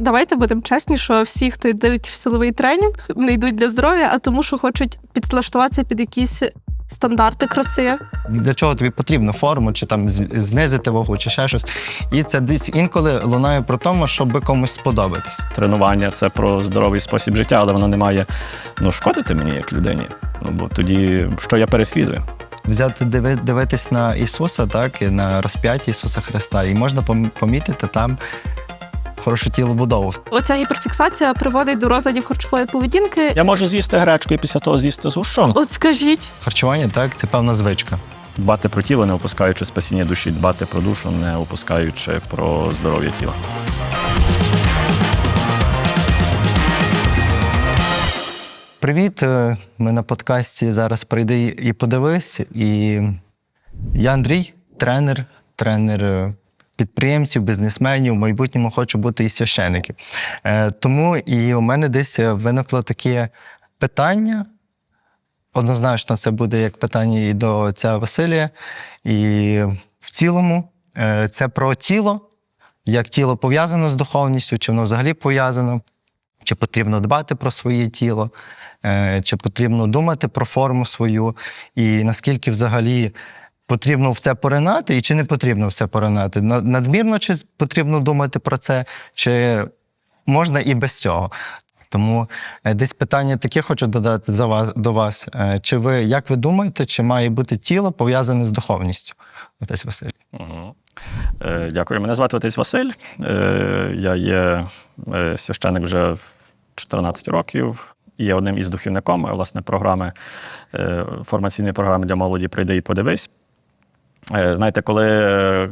давайте будемо чесні, що всі, хто йдуть в силовий тренінг, не йдуть для здоров'я, а тому, що хочуть підлаштуватися під якісь стандарти краси. Для чого тобі потрібно форму, чи там знизити вагу, чи ще щось. І це десь інколи лунає про тому, щоб комусь сподобатись. Тренування це про здоровий спосіб життя, але воно не має ну, шкодити мені як людині. Ну, бо тоді що я переслідую? Взяти диви, дивитись на Ісуса, так, і на розп'яття Ісуса Христа, і можна пом- помітити там хорошу тілобудову. Оця гіперфіксація приводить до розладів харчової поведінки. Я можу з'їсти гречку і після того з'їсти згущенку. От скажіть, Харчування, так, це певна звичка. Дбати про тіло, не опускаючи спасіння душі, дбати про душу, не опускаючи про здоров'я тіла. Привіт, е, ми на подкасті зараз прийди і подивись. І я Андрій, тренер, тренер е, підприємців, бізнесменів. В майбутньому хочу бути і священиком. Е, Тому і у мене десь виникло таке питання. Однозначно, це буде як питання і до отця Василія. І в цілому е, це про тіло, як тіло пов'язано з духовністю, чи воно взагалі пов'язано, чи потрібно дбати про своє тіло, е, чи потрібно думати про форму свою, і наскільки взагалі потрібно в це поринати, і чи не потрібно в це поринати. На- Надмірно чи потрібно думати про це, чи можна і без цього. Тому е, десь питання таке хочу додати за вас, до вас. Е, Чи ви, як ви думаєте, чи має бути тіло пов'язане з духовністю? Отець Василь. Угу. Е, дякую. Мене звати отець Василь. Е, я є е, священик вже в 14 років. Є одним із духівником власне програми формаційної програми для молоді Прийди і подивись. Е, Знаєте, коли е,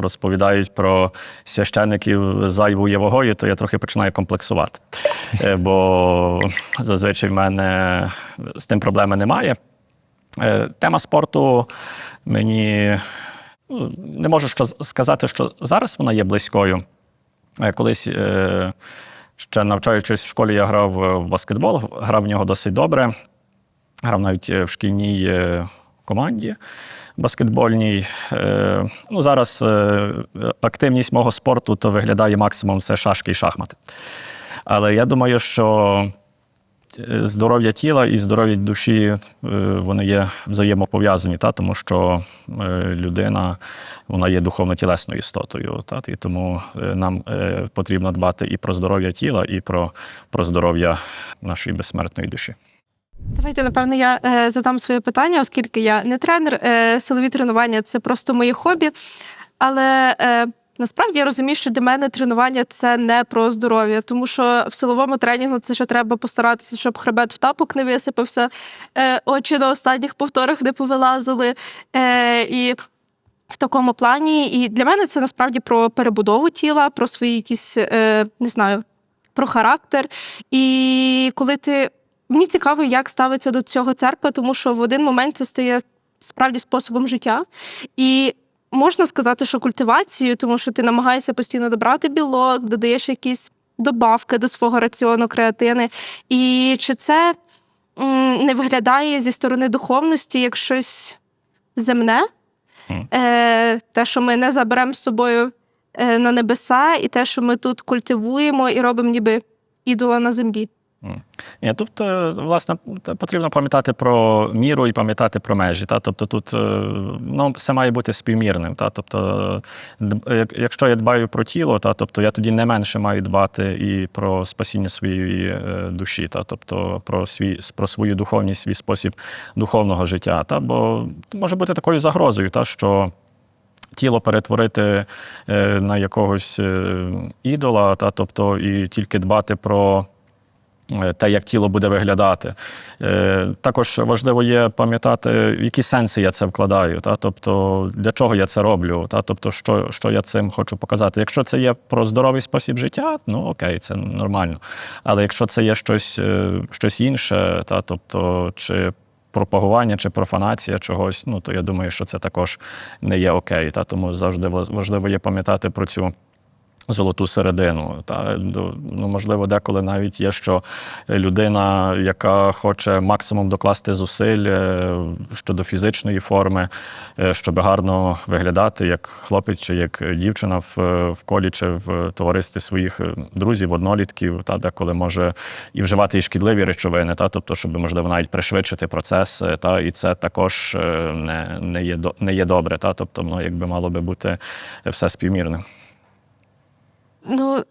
розповідають про священників з зайвою вагою, то я трохи починаю комплексувати. Е, Бо зазвичай в мене з тим проблеми немає. Тема спорту мені ну, не можу сказати, що зараз вона є близькою. Колись ще навчаючись в школі, я грав в баскетбол, грав в нього досить добре. Грав навіть в шкільній команді баскетбольній. Е, Ну, зараз е, активність мого спорту то виглядає максимум це шашки і шахмати. Але я думаю, що е, здоров'я тіла і здоров'я душі вони є взаємопов'язані, та? тому що людина вона є духовно-тілесною істотою. Та? І тому нам потрібно дбати і про здоров'я тіла, і про, про здоров'я нашої безсмертної душі. Давайте, напевно, я е, задам своє питання, оскільки я не тренер. Е, силові тренування це просто моє хобі. Але е, насправді я розумію, що для мене тренування це не про здоров'я, тому що в силовому тренінгу це ще треба постаратися, щоб хребет в тапок не висипався, е, очі на останніх повторах не повилазили. Е, і в такому плані. І для мене це насправді про перебудову тіла, про свої якісь, е, не знаю, про характер. І коли ти. Мені цікаво, як ставиться до цього церква, тому що в один момент це стає справді способом життя. І можна сказати, що культивацією, тому що ти намагаєшся постійно добрати білок, додаєш якісь добавки до свого раціону, креатини. І чи це не виглядає зі сторони духовності як щось земне? Е, те, що ми не заберемо з собою е, на небеса, і те, що ми тут культивуємо і робимо ніби ідола на землі. Ні, е, власне, потрібно пам'ятати про міру і пам'ятати про межі. Та? Тобто тут е, ну, все має бути співмірним. Та? Тобто, якщо я дбаю про тіло, та? тобто я тоді не менше маю дбати і про спасіння своєї е, душі, та? тобто про, свій, про свою духовність, свій спосіб духовного життя. Та? Бо може бути такою загрозою, та? що тіло перетворити е, на якогось е, ідола, та? тобто і тільки дбати про е, те, як тіло буде виглядати. Е, Також важливо є пам'ятати, в які сенси я це вкладаю, та? тобто для чого я це роблю, та? тобто що, що я цим хочу показати. Якщо це є про здоровий спосіб життя, ну окей, це нормально. Але якщо це є щось, е, щось інше, та? тобто чи пропагування чи профанація чогось, ну то я думаю, що це також не є окей. Та? Тому завжди важливо є пам'ятати про цю золоту середину. Та, ну, можливо, деколи навіть є, що людина, яка хоче максимум докласти зусиль е, щодо фізичної форми, е, щоб гарно виглядати як хлопець чи як дівчина в, в колі чи в товаристві своїх е, друзів, однолітків, та, деколи може і вживати і шкідливі речовини, та, тобто, щоб, можливо, навіть пришвидшити процес, е, та, і це також е, не, не, є, не є добре. Та, тобто, воно якби мало би бути все співмірне. Ну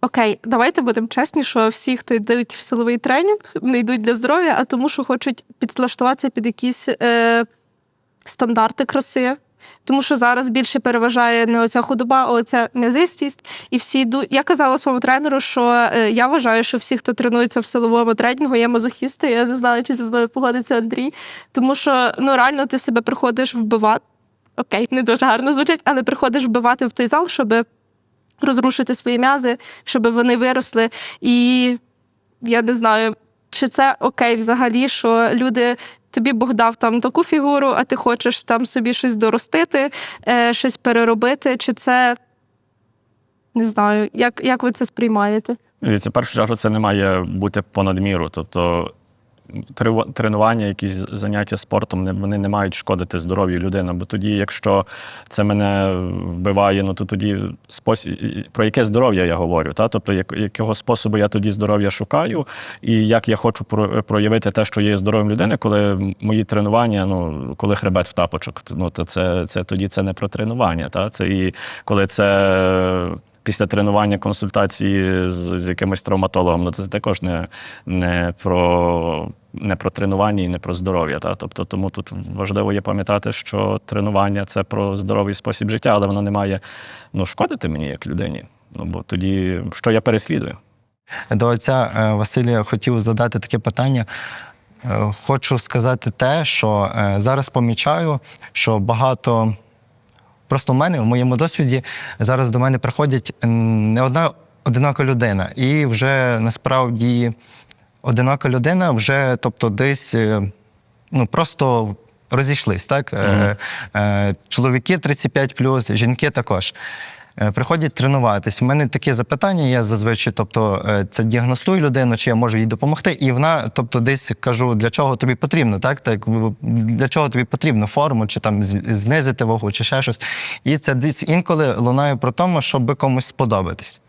окей, давайте будемо чесні, що всі, хто йдуть в силовий тренінг, не йдуть для здоров'я, а тому, що хочуть підлаштуватися під якісь е, стандарти краси. Тому що зараз більше переважає не оця худоба, а оця м'язистість. І всі йдуть. Я казала своєму тренеру, що е, я вважаю, що всі, хто тренується в силовому тренінгу, є мазохісти. Я не знаю, чи зі мною погодиться Андрій. Тому що ну реально ти себе приходиш вбивати. Окей, не дуже гарно звучить, але приходиш вбивати в той зал, щоб розрушити свої м'язи, щоб вони виросли. І я не знаю, чи це окей взагалі, що люди. Тобі Бог дав там таку фігуру, а ти хочеш там собі щось доростити, е, щось переробити. Чи це не знаю, як, як ви це сприймаєте? В першу чергу це не має бути понад міру. Тобто тренування, якісь заняття спортом, вони не мають шкодити здоров'ю людини. Бо тоді, якщо це мене вбиває, ну то тоді спосіб, про яке здоров'я я говорю? Та? Тобто, як, якого способу я тоді здоров'я шукаю, і як я хочу про- проявити те, що є здоров'ям людини, коли мої тренування, ну коли хребет в тапочок, ну то це, це тоді це не про тренування. Та? Це і коли це після тренування консультації з, з якимось травматологом, ну це також не, не, про, не про тренування і не про здоров'я. Та? Тобто, тому тут важливо є пам'ятати, що тренування це про здоровий спосіб життя, але воно не має ну, шкодити мені як людині. Ну бо тоді що я переслідую? До отця е, Василія хотів задати таке питання. Е, Хочу сказати те, що е, зараз помічаю, що багато. Просто в мене, в моєму досвіді, зараз до мене приходять не одна одинока людина. І вже насправді одинока людина вже, тобто, десь е, ну, просто розійшлись. Так? Mm -hmm. чоловіки 35, жінки також. Е, Приходять тренуватись. У мене таке запитання є зазвичай, тобто е, це діагностую людину, чи я можу їй допомогти, і вона, тобто, десь кажу, для чого тобі потрібно, так? так для чого тобі потрібно форму, чи там знизити вагу, чи ще щось. І це десь інколи лунає про тому, щоб комусь сподобатись.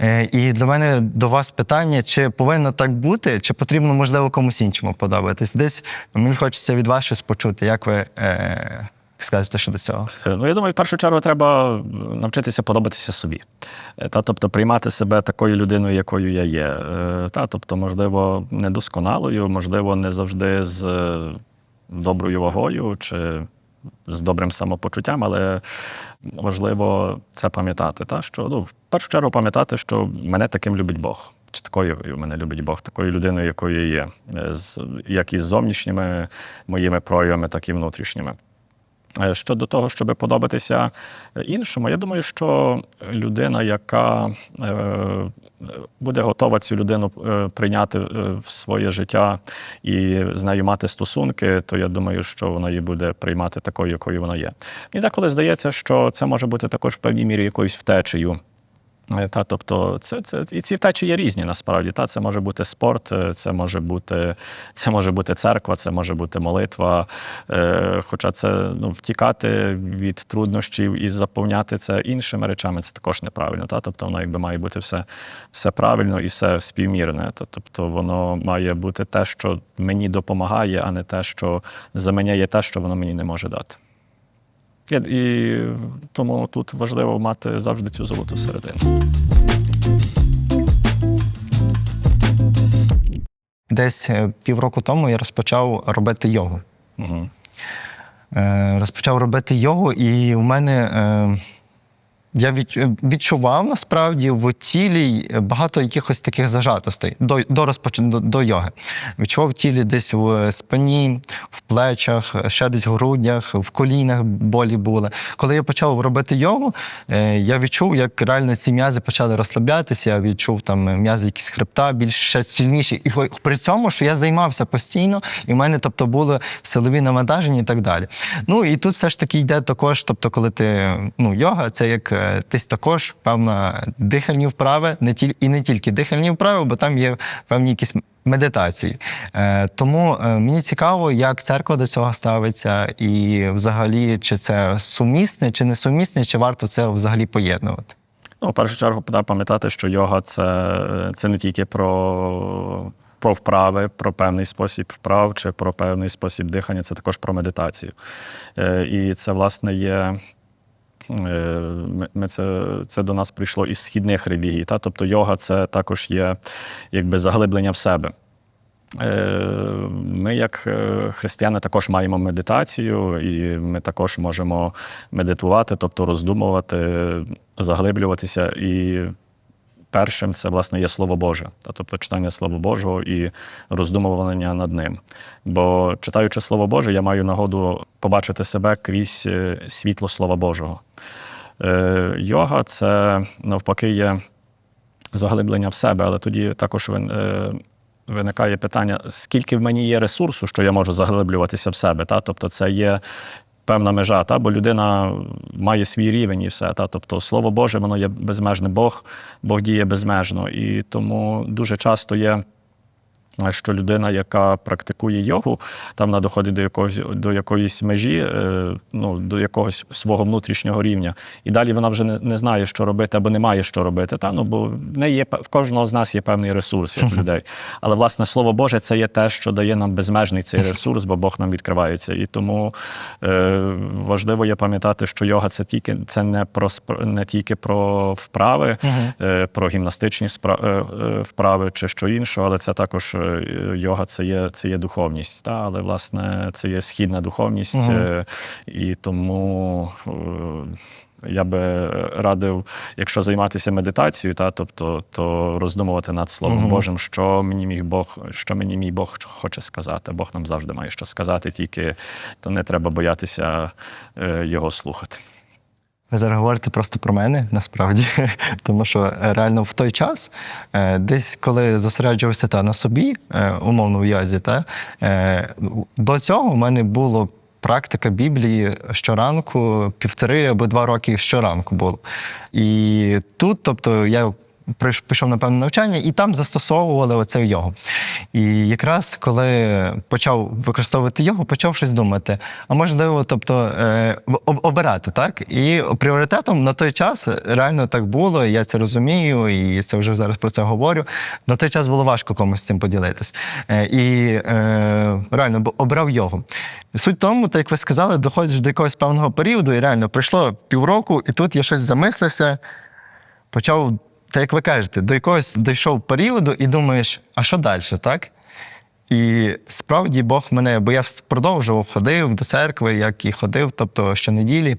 Е, І для мене до вас питання: чи повинно так бути, чи потрібно, можливо, комусь іншому подобатись? Десь мені хочеться від вас щось почути, як ви скажете щодо цього. Е, Ну, я думаю, в першу чергу треба навчитися подобатися собі. Е, Та, тобто приймати себе такою людиною, якою я є. Е, Та, тобто, можливо, недосконалою, можливо, не завжди з доброю вагою чи з добрим самопочуттям, але важливо це пам'ятати. Та, що, ну, в першу чергу пам'ятати, що мене таким любить Бог. Чи такою мене любить Бог, такою людиною, якою я є, як із зовнішніми моїми проявами, так і внутрішніми. Е, Щодо того, щоб подобатися іншому, я думаю, що людина, яка е, буде готова цю людину е, прийняти е, в своє життя і з нею мати стосунки, то я думаю, що вона її буде приймати такою, якою вона є. Мені деколи здається, що це може бути також в певній мірі якоюсь втечею. Е, Та, тобто, це, це, і ці втечі є різні насправді. Та, це може бути спорт, е, це може бути, це може бути церква, це може бути молитва. Е, хоча це ну, втікати від труднощів і заповняти це іншими речами, це також неправильно. Та? Тобто воно якби має бути все, все правильно і все співмірне. Та, тобто воно має бути те, що мені допомагає, а не те, що заміняє те, що воно мені не може дати. І, тому тут важливо мати завжди цю золоту середину. Десь е, півроку тому я розпочав робити йогу. Угу. Розпочав робити йогу, і у мене е, я відчував насправді в тілі багато якихось таких зажатостей до, до, розпоч... до, до йоги. Відчував в тілі десь в спині, в плечах, ще десь в грудях, в колінах болі були. Коли я почав робити йогу, е, я відчув, як реально ці м'язи почали розслаблятися. Я відчув там м'язи якісь хребта більш ще сильніші. І при цьому, що я займався постійно, і в мене тобто були силові навантаження і так далі. Ну і тут все ж таки йде також, тобто, коли ти ну, йога, це як е, десь також певна дихальні вправи, не тіль, і не тільки дихальні вправи, бо там є певні якісь медитації. Е, тому е, мені цікаво, як церква до цього ставиться, і взагалі, чи це сумісне, чи не сумісне, чи варто це взагалі поєднувати. Ну, в першу чергу, треба пам'ятати, що йога це, це не тільки про, про вправи, про певний спосіб вправ чи про певний спосіб дихання, це також про медитацію. Е, І це, власне, є. Е, Ми, це, це до нас прийшло із східних релігій. Та? Тобто йога це також є якби заглиблення в себе. Е, Ми, як е, християни, також маємо медитацію, і ми також можемо медитувати, тобто роздумувати, заглиблюватися. І першим це, власне, є Слово Боже, тобто читання Слова Божого і роздумування над ним. Бо читаючи Слово Боже, я маю нагоду побачити себе крізь е, світло Слова Божого. Е, Йога це навпаки є заглиблення в себе, але тоді також е, виникає питання, скільки в мені є ресурсу, що я можу заглиблюватися в себе. Та? Тобто це є певна межа, та? бо людина має свій рівень і все. Та? Тобто Слово Боже, воно є безмежне, Бог, Бог діє безмежно. І тому дуже часто є. Що людина, яка практикує йогу, там вона доходить до якогось до якоїсь межі, е, ну до якогось свого внутрішнього рівня, і далі вона вже не, не знає, що робити або не має що робити. Та ну бо в неї є в кожного з нас є певний ресурс як людей. Але власне слово Боже, це є те, що дає нам безмежний цей ресурс, бо Бог нам відкривається. І тому е, важливо є пам'ятати, що йога це тільки це не про не тільки про вправи, е, про гімнастичні е, е, вправи чи що інше, але це також е, йога, це є, це є духовність. Та? Але власне це є східна духовність, е, і тому. е, Я би радив, якщо займатися медитацією, та тобто то роздумувати над Словом Мгм. Божим, що мені міг Бог, що мені мій Бог хоче сказати. Бог нам завжди має що сказати, тільки то не треба боятися е, його слухати. Ви зараз говорите просто про мене, насправді, тому що е, реально в той час, е, десь коли зосереджувався та на собі, е, умовно в язі, та до цього в мене було. Практика Біблії щоранку, півтори або два роки щоранку було. І тут, тобто, я пішов на певне навчання, і там застосовували оце йогу. І якраз коли почав використовувати йогу, почав щось думати. А можливо, тобто е, обирати, так? І пріоритетом на той час реально так було, я це розумію, і це вже зараз про це говорю. На той час було важко комусь з цим поділитись. Е, і е, реально обрав йогу. Суть тому, так як ви сказали, доходиш до якогось певного періоду, і реально пройшло півроку, і тут я щось замислився, почав, так як ви кажете, до якогось дійшов періоду і думаєш, а що далі, так? І справді Бог мене, бо я продовжував ходив до церкви, як і ходив, тобто щонеділі.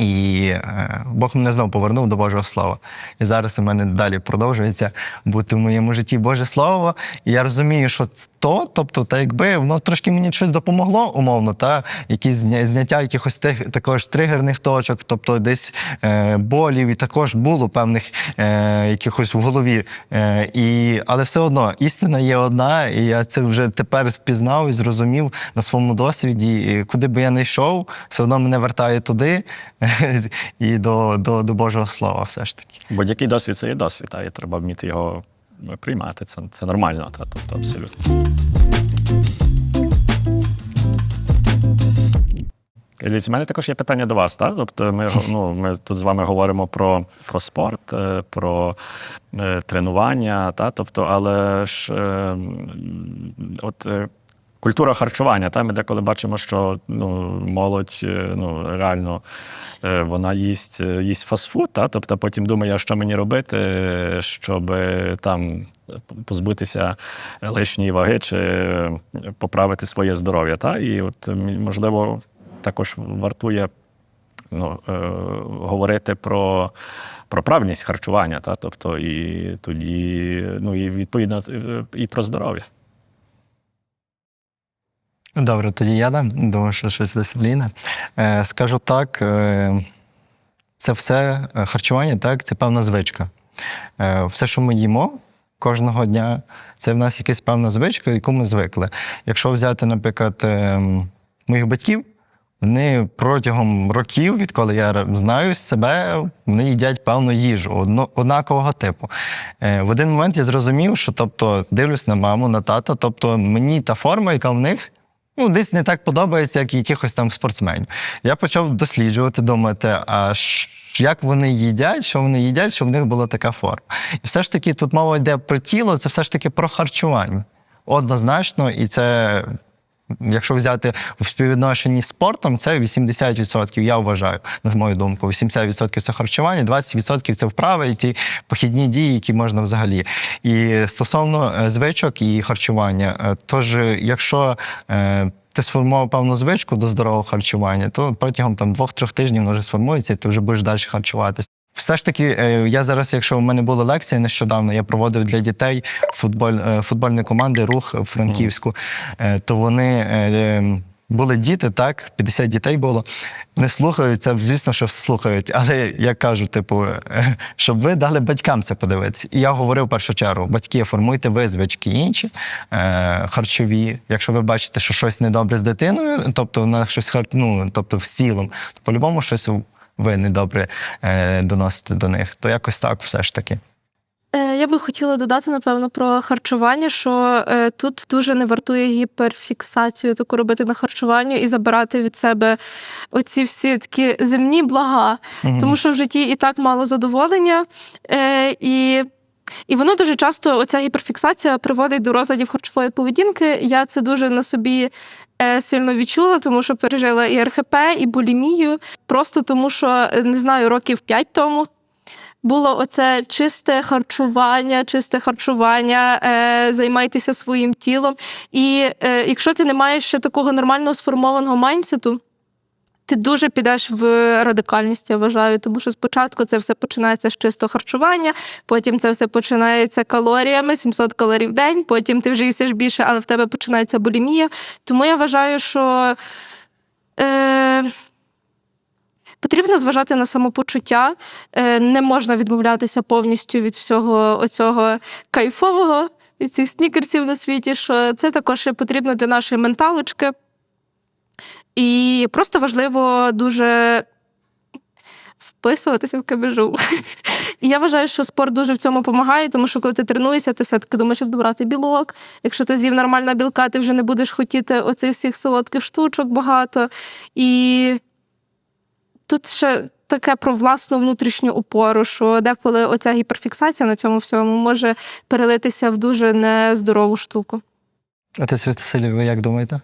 І е, Бог мене знову повернув до Божого Слова. І зараз у мене далі продовжується бути в моєму житті Боже Слово. І я розумію, що то, тобто, та якби воно трошки мені щось допомогло, умовно, та якісь зня- зняття якихось тих також тригерних точок, тобто десь е, болів, і також було певних е, якихось в голові. Е, і, але все одно істина є одна, і я це вже тепер спізнав і зрозумів на своєму досвіді. І куди би я не йшов, все одно мене вертає туди і до, до, до Божого Слова, все ж таки. Будь-який досвід це є досвід, та, і треба вміти його е, приймати. Це, це нормально, та, тобто абсолютно. У мене також є питання до вас. Та? Тобто ми, ну, ми тут з вами говоримо про, про спорт, е, про е, тренування, та? Тобто, але ж е, от, культура харчування. Та? Ми деколи бачимо, що ну, молодь е, ну, реально е, вона їсть, е, їсть фастфуд, та? тобто потім думає, що мені робити, щоб там позбутися лишньої ваги чи поправити своє здоров'я. Та? І от, можливо, також вартує ну, е, говорити про, про правильність харчування, та? тобто і тоді, ну і відповідно і про здоров'я. Добре, тоді я дам. Думаю, що щось десь Ліна. Е, скажу так, е, це все е, харчування, так, це певна звичка. Е, все, що ми їмо кожного дня, це в нас якась певна звичка, яку ми звикли. Якщо взяти, наприклад, е, моїх батьків, Вони протягом років, відколи я знаю себе, вони їдять певну їжу одно, однакового типу. Е, в один момент я зрозумів, що тобто дивлюсь на маму, на тата, тобто мені та форма, яка в них. Ну, десь не так подобається, як якихось там спортсменів. Я почав досліджувати, думати, а як вони їдять, що вони їдять, щоб в них була така форма. І все ж таки тут мова йде про тіло, це все ж таки про харчування. Однозначно, і це, якщо взяти в співвідношенні з спортом, це 80%, я вважаю, на мою думку. 80% це харчування, 20% це вправи і ті похідні дії, які можна взагалі. І стосовно е, звичок і харчування, е, тож, е, якщо ти сформував певну звичку до здорового харчування, то протягом там двох-трьох тижнів воно вже сформується, і ти вже будеш далі харчуватися. Все ж таки, е, я зараз, якщо в мене була лекція нещодавно, я проводив для дітей футболь, е, футбольні команди рух в Франківську, е, то вони. е, е, Були діти, так, 50 дітей було. Не слухають це, звісно, що слухають. Але я кажу, типу, щоб ви дали батькам це подивитися. І я говорив в першу чергу: батьки, формуйте ви звички інші, е, харчові. Якщо ви бачите, що щось недобре з дитиною, тобто вона щось хар- ну, тобто з тілом, то по-любому щось ви недобре е, доносите до них. То якось так все ж таки. Е, Я би хотіла додати, напевно, про харчування, що е, тут дуже не вартує гіперфіксацію таку робити на харчуванню і забирати від себе оці всі такі земні блага. Мгм. Тому що в житті і так мало задоволення, і, і воно дуже часто, оця гіперфіксація приводить до розладів харчової поведінки. Я це дуже на собі е, сильно відчула, тому що пережила і РХП, і булімію. Просто тому, що е, не знаю, років п'ять тому. Було оце чисте харчування, чисте харчування, е, займайтеся своїм тілом. І е, якщо ти не маєш ще такого нормально сформованого майндсету, ти дуже підеш в радикальність, я вважаю, тому що спочатку це все починається з чистого харчування, потім це все починається калоріями, 700 калорій в день, потім ти вже їсиш більше, але в тебе починається булімія. Тому я вважаю, що е, потрібно зважати на самопочуття, е, не можна відмовлятися повністю від всього оцього кайфового, від цих снікерсів на світі, що це також потрібно для нашої менталочки. І просто важливо дуже вписуватися в кабежу. І я вважаю, що спорт дуже в цьому допомагає, тому що коли ти тренуєшся, ти все-таки думаєш, як добрати білок. Якщо ти з'їв нормальна білка, ти вже не будеш хотіти оцих всіх солодких штучок багато. І тут ще таке про власну внутрішню опору, що деколи оця гіперфіксація на цьому всьому може перелитися в дуже нездорову штуку. А ти Святоселі, ви як думаєте?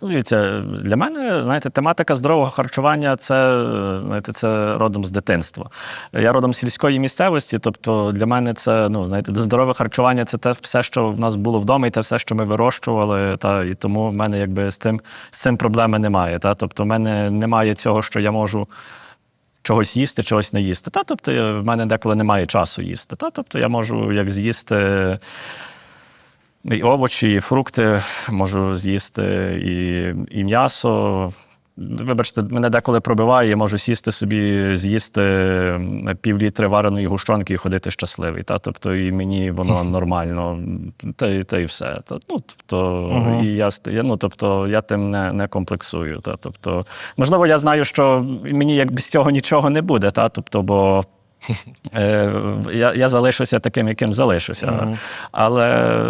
Ну, Дивіться, для мене, знаєте, тематика здорового харчування це, знаєте, це родом з дитинства. Я родом з сільської місцевості, тобто для мене це ну, знаєте, здорове харчування це те все, що в нас було вдома, і те все, що ми вирощували. Та, і тому в мене якби з цим, з цим проблеми немає. Та, тобто, в мене немає цього, що я можу. Чогось їсти, чогось не їсти. Та, тобто, в мене деколи немає часу їсти. Та, тобто я можу як з'їсти і овочі, і фрукти, можу з'їсти і, і м'ясо. Вибачте, мене деколи пробиває, я можу сісти собі, з'їсти півлітри вареної гущонки і ходити щасливий. Та? Тобто, і мені воно нормально, та, та і все. Та, ну, тобто, Мгм. і я, ну, тобто, я тим не, не комплексую. Та? Тобто, можливо, я знаю, що мені як без цього нічого не буде, та? Тобто, бо я, я залишуся таким, яким залишуся. Мгм. Але,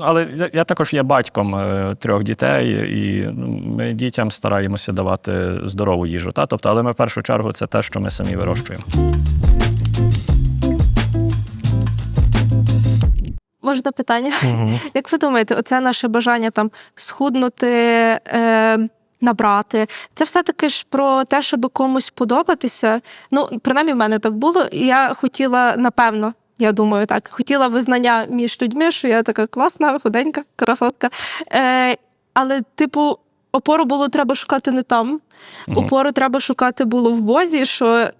але я, я також є батьком е, трьох дітей, і ну, ми дітям стараємося давати здорову їжу. Та? Тобто, але ми в першу чергу це те, що ми самі вирощуємо. Можна питання? Угу. Як ви думаєте, оце наше бажання там схуднути, е, набрати, це все-таки ж про те, щоб комусь подобатися. Ну, принаймні, в мене так було. Я хотіла, напевно, я думаю, так, хотіла визнання між людьми, що я така класна, худенька, красотка. Е, але, типу, опору було треба шукати не там. Мгм. Опору треба шукати було в Бозі, що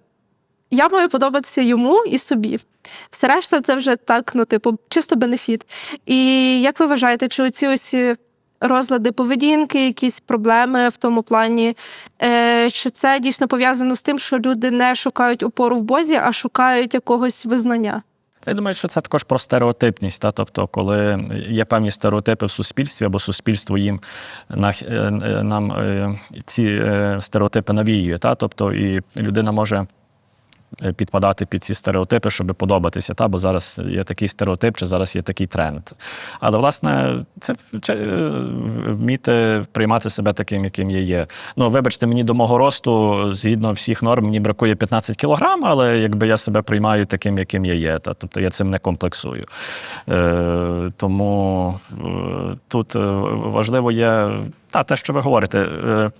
я маю подобатися йому і собі. Все решта, це вже так, ну, типу, чисто бенефіт. І як ви вважаєте, чи оці ось розлади поведінки, якісь проблеми в тому плані, е, чи це дійсно пов'язано з тим, що люди не шукають опору в Бозі, а шукають якогось визнання? Я думаю, що це також про стереотипність. Та? Тобто, коли є певні стереотипи в суспільстві, або суспільство їм е, е, нам ці стереотипи навіює. Та? Тобто, і людина може підпадати під ці стереотипи, щоб подобатися. Та? Бо зараз є такий стереотип, чи зараз є такий тренд. Але, власне, це е, вміти приймати себе таким, яким я є. Ну, вибачте, мені до мого росту, згідно всіх норм, мені бракує 15 кілограм, але якби я себе приймаю таким, яким я є. Та? Тобто я цим не комплексую. Е, тому е, тут е, важливо є. Та, те, що ви говорите, е,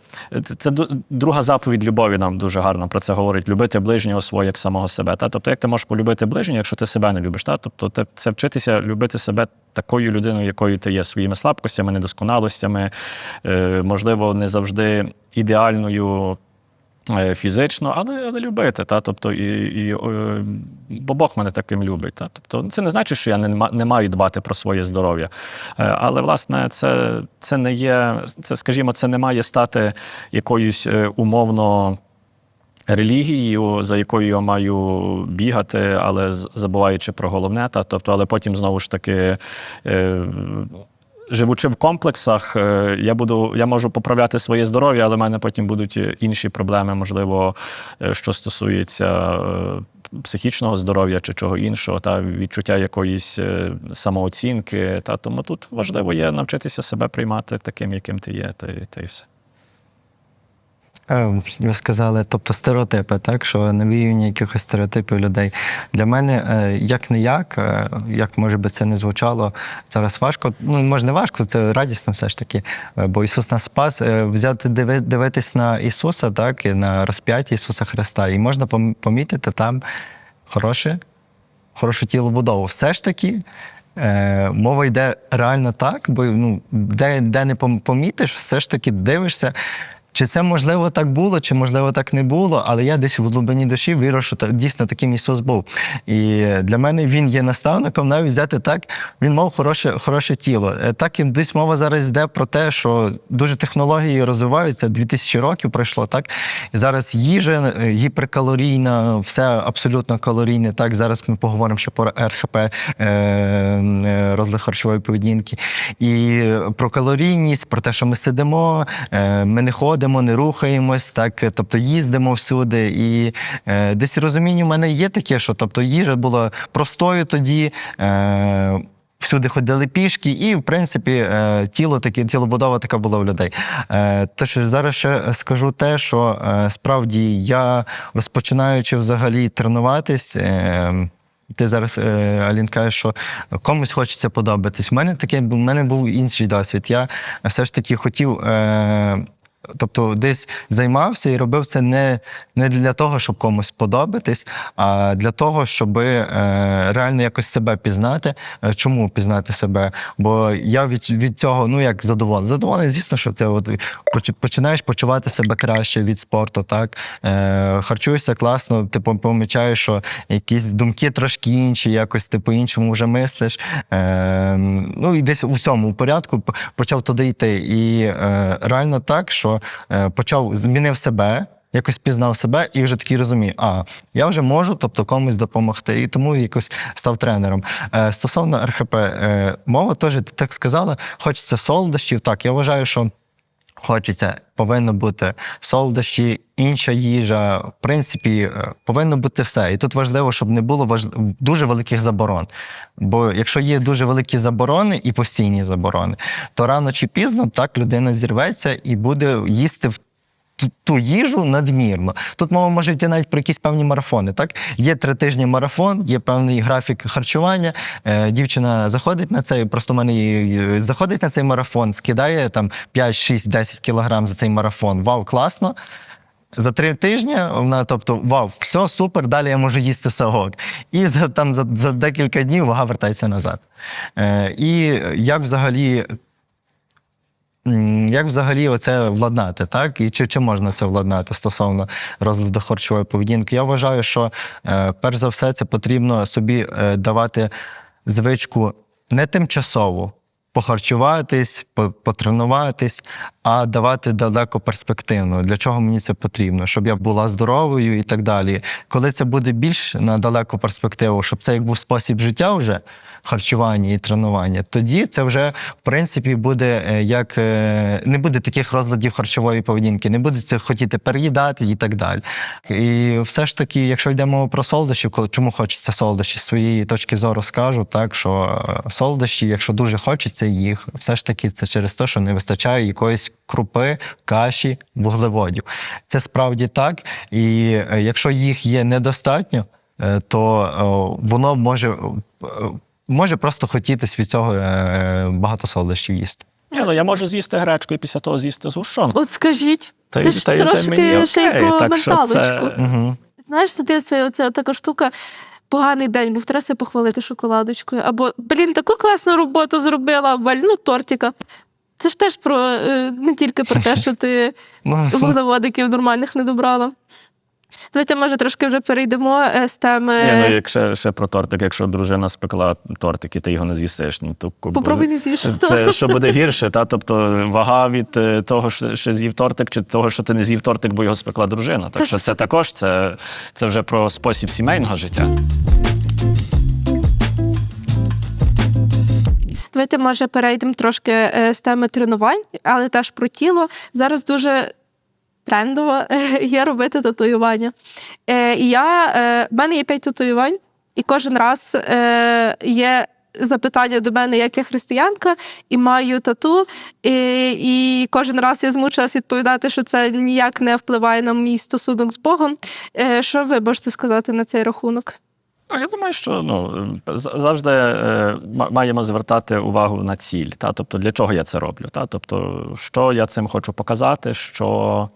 це- друга заповідь любові нам дуже гарно про це говорить: любити ближнього свого як самого себе. Та? Тобто, як ти можеш полюбити ближнього, якщо ти себе не любиш? Та? Тобто, це вчитися любити себе такою людиною, якою ти є, своїми слабкостями, недосконалостями, е, можливо, не завжди ідеальною. Е, Фізично, але, але любити, та? Тобто, і, і, бо Бог мене таким любить. Та? Тобто, це не значить, що я не, не маю дбати про своє здоров'я. Е, Але, власне, це, це не є, це, скажімо, це не має стати якоюсь е, умовно релігією, за якою я маю бігати, але забуваючи про головне. Та? Тобто, але потім знову ж таки. е, Живучи в комплексах, е, я буду, я можу поправляти своє здоров'я, але в мене потім будуть е, інші проблеми, можливо, е, що стосується психічного здоров'я чи чого іншого, та відчуття якоїсь самооцінки. Та тому тут важливо є навчитися себе приймати таким, яким ти є, та, та й все. Е, Ви сказали, тобто стереотипи, так що навіювання якихось стереотипів людей. Для мене е, як не як, е, як може би це не звучало зараз важко. Ну може не важко, це радісно все ж таки. Бо Ісус нас спас. Взяти дивитись на Ісуса, так і на розп'яття Ісуса Христа, і можна помітити там хороше, хорошу тілобудову. Все ж таки. Мова йде реально так, бо ну, де, де не помітиш, все ж таки дивишся. Чи це можливо так було, чи можливо так не було, але я десь в глибині душі вірю, що та- дійсно таким Ісус був. І для мене він є наставником, навіть взяти так, він мав хороше, хороше тіло. Е, Так і десь мова зараз йде про те, що дуже технології розвиваються, 2000 років пройшло, так? І зараз їжа е, гіперкалорійна, все абсолютно калорійне. Так, зараз ми поговоримо ще про РХП, е, е, харчової поведінки. І про калорійність, про те, що ми сидимо, ми не ходимо, не рухаємось, так, е, тобто їздимо всюди. І е, десь розуміння в мене є таке, що тобто їжа була простою тоді. Е, Всюди ходили пішки, і в принципі е, тіло таке, тілобудова така була в людей. Е, Тож зараз ще скажу те, що справді я розпочинаючи взагалі тренуватись. Ти зараз, Алін, кажеш, що комусь хочеться подобатись. У мене таке у мене був інший досвід. Я все ж таки хотів. Тобто десь займався і робив це не, не для того, щоб комусь подобатись, а для того, щоб е, реально якось себе пізнати. Е, Чому пізнати себе? Бо я від, від цього ну як задоволений. Задоволений, звісно, що це от починаєш почувати себе краще від спорту, так е, харчуєшся класно, ти помічаєш, що якісь думки трошки інші, якось ти по-іншому вже мислиш. Е, ну і десь у всьому порядку почав туди йти. І е, реально так, що е, почав змінив себе. Якось пізнав себе і вже такий розумію, а я вже можу, тобто комусь допомогти, і тому якось став тренером. Е, стосовно РХП, е, мова теж ти так сказала, хочеться солодощів. Так, я вважаю, що хочеться, повинно бути солодощі, інша їжа. В принципі, е, повинно бути все. І тут важливо, щоб не було важ... дуже великих заборон. Бо якщо є дуже великі заборони і постійні заборони, то рано чи пізно так людина зірветься і буде їсти в ту, їжу надмірно. Тут мова може йти навіть про якісь певні марафони. Так? Є три тижні марафон, є певний графік харчування. Е, дівчина заходить на цей, просто в мене заходить на цей марафон, скидає там 5, 6, 10 кілограм за цей марафон. Вау, класно. За три тижні вона, тобто, вау, все супер, далі я можу їсти сагок. І за, там, за, за декілька днів вага вертається назад. Е, і як взагалі Як взагалі оце владнати, так? І чи, чи можна це владнати стосовно розладу харчової поведінки? Я вважаю, що е, перш за все це потрібно собі е, давати звичку не тимчасову похарчуватись, потренуватись, а давати далеко перспективно. Для чого мені це потрібно? Щоб я була здоровою і так далі. Коли це буде більш на далеку перспективу, щоб це як був спосіб життя вже харчування і тренування, тоді це вже в принципі буде е, як е, не буде таких розладів харчової поведінки, не буде це хотіти переїдати і так далі. І все ж таки, якщо йде мова про солодощі, коли чому хочеться солодощі, з своєї точки зору скажу, так що е, солодощі, якщо дуже хочеться їх, все ж таки це через те, що не вистачає якоїсь крупи, каші, вуглеводів. Це справді так. І е, якщо їх є недостатньо, е, то е, воно може, може просто хотітись від цього багато солодощів їсти. Ні, ну я можу з'їсти гречку і після того з'їсти згущенку. От скажіть, Та це ж та й- та трошки мені окей, так що менталочку. це- Угу. Знаєш, дитинстві оця така штука. Поганий день був, треба себе похвалити шоколадочкою. Або, блін, таку класну роботу зробила, вальну тортика. Це ж теж про е, не тільки про те, що ти вуглеводиків нормальних не добрала. Давайте, може, трошки вже перейдемо е, з теми. Ні, ну якщо ще про тортик, якщо дружина спекла тортик і ти його не з'їсиш, ну то Попробуй не з'їж. Це що буде гірше, та тобто вага від е, того, що, що з'їв тортик, чи того, що ти не з'їв тортик, бо його спекла дружина. Так що це також це, це вже про спосіб сімейного життя. Давайте, може, перейдемо трошки е, з теми тренувань, але теж про тіло. Зараз дуже трендово є робити татуювання. Е, І я, е, в мене є п'ять татуювань, і кожен раз е, є запитання до мене, як я християнка, і маю тату. І, і кожен раз я змучилась відповідати, що це ніяк не впливає на мій стосунок з Богом. Що ви можете сказати на цей рахунок? Я думаю, що ну, завжди е, маємо звертати увагу на ціль. Та? Тобто, для чого я це роблю? Та? Тобто, що я цим хочу показати, що,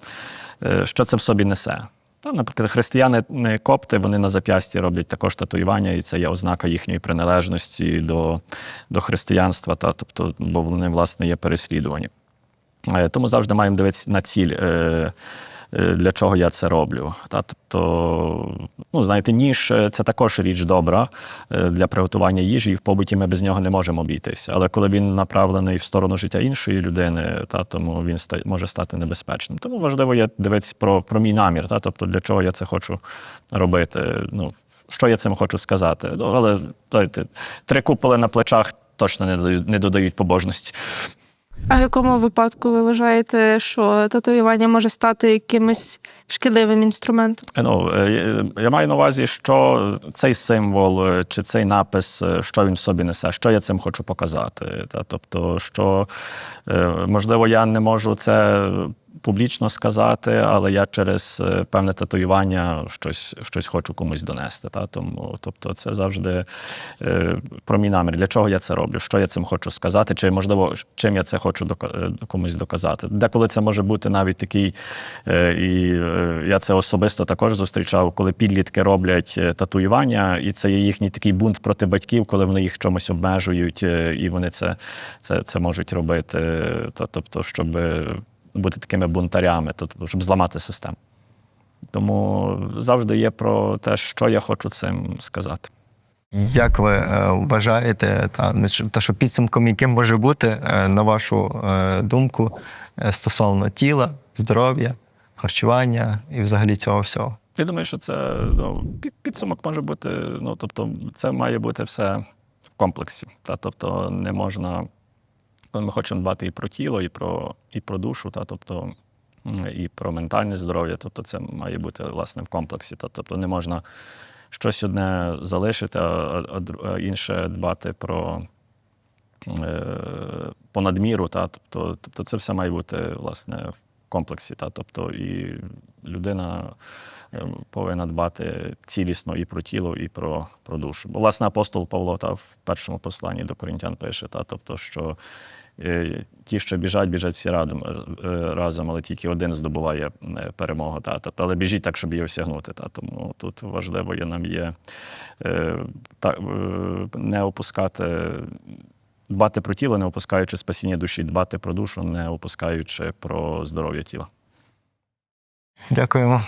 е, що це в собі несе. Та, наприклад, християни не копти, вони на зап'ясті роблять також татуювання, і це є ознака їхньої приналежності до, до християнства, та? Тобто, бо вони, власне, є переслідувані. Е, Тому завжди маємо дивитися на ціль, е, е, для чого я це роблю. Та, тобто, ну, знаєте, ніж е, це також річ добра е, для приготування їжі, і в побуті ми без нього не можемо обійтися. Але коли він направлений в сторону життя іншої людини, та, тому він ста- може стати небезпечним. Тому важливо є дивитися про, про мій намір, та, тобто для чого я це хочу робити. Ну, що я цим хочу сказати. Ну, але знаєте, три куполи на плечах точно не додають, не додають побожності. А в якому випадку ви вважаєте, що татуювання може стати якимось шкідливим інструментом? Ну, е, я маю на увазі, що цей символ е, чи цей напис, е, що він собі несе, що я цим хочу показати. Тобто, що е, можливо, я не можу це публічно сказати, але я через е, певне татуювання щось, щось хочу комусь донести. Та? Тому, тобто, це завжди е, про мій намір. Для чого я це роблю? Що я цим хочу сказати? Чи можливо, чим я це хочу е, комусь доказати? Деколи це може бути навіть такий, і я це особисто також зустрічав, коли підлітки роблять татуювання, і це є їхній такий бунт проти батьків, коли вони їх чомусь обмежують, і вони це, це, це можуть робити. Тобто, щоб бути такими бунтарями, тобто, щоб зламати систему. Тому завжди є про те, що я хочу цим сказати. Як ви е, вважаєте, та, та що підсумком, яким може бути, е, на вашу е, думку, е, стосовно тіла, здоров'я, харчування і взагалі цього всього? Я думаю, що це ну, підсумок може бути. Ну, тобто, це має бути все в комплексі. Та, тобто, не можна. Коли ми хочемо дбати і про тіло, і про, і про душу, та, тобто, і про ментальне здоров'я, тобто це має бути власне в комплексі. Та, тобто не можна щось одне залишити, а, інше дбати про е, понадміру. Та, тобто, тобто це все має бути власне в комплексі. Та, тобто і людина е, повинна дбати цілісно і про тіло, і про, про душу. Бо, власне, апостол Павло та в першому посланні до коринтян пише, та, тобто, що ті, що біжать, біжать всі радом, е, разом, але тільки один здобуває е, перемогу. Та, тобто, але біжіть так, щоб її осягнути. Та, тому тут важливо є нам є е, та, е, не опускати. Дбати про тіло, не опускаючи спасіння душі, дбати про душу, не опускаючи про здоров'я тіла. Дякуємо.